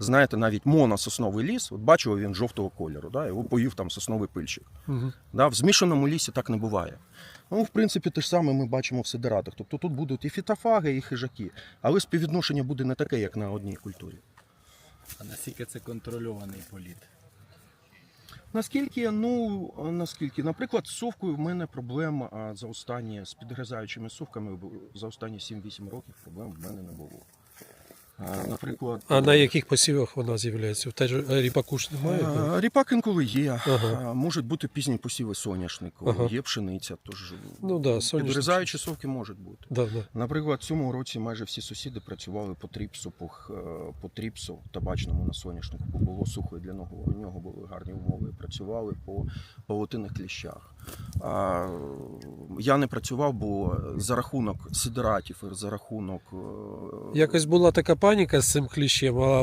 Знаєте, навіть монососновий ліс, от бачив він жовтого кольору, да, його поїв там сосновий пильчик. Угу. Да, в змішаному лісі так не буває. Ну, в принципі, те ж саме ми бачимо в сидератах. Тобто тут будуть і фітофаги, і хижаки, але співвідношення буде не таке, як на одній культурі. А наскільки це контрольований політ? Наскільки, ну наскільки, наприклад, з совкою в мене проблем за останні з підгризаючими совками за останні 7-8 років проблем в мене не було. Наприклад, А на яких посівах вона з'являється? Теж ріпаку ж немає? ріпак інколи є, Ага. можуть бути пізні посіви соняшнику, Ага. є пшениця, тож Ну да, підгризаючі совки можуть бути. Да, да. Наприклад, в цьому році майже всі сусіди працювали по тріпсу, по, е, по тріпсу табачному на соняшнику, бо було сухо і для нього, у нього були гарні умови. Працювали по павутинних кліщах. Я не працював, бо за рахунок сидератів за рахунок е, Якось була така паніка з цим кліщем,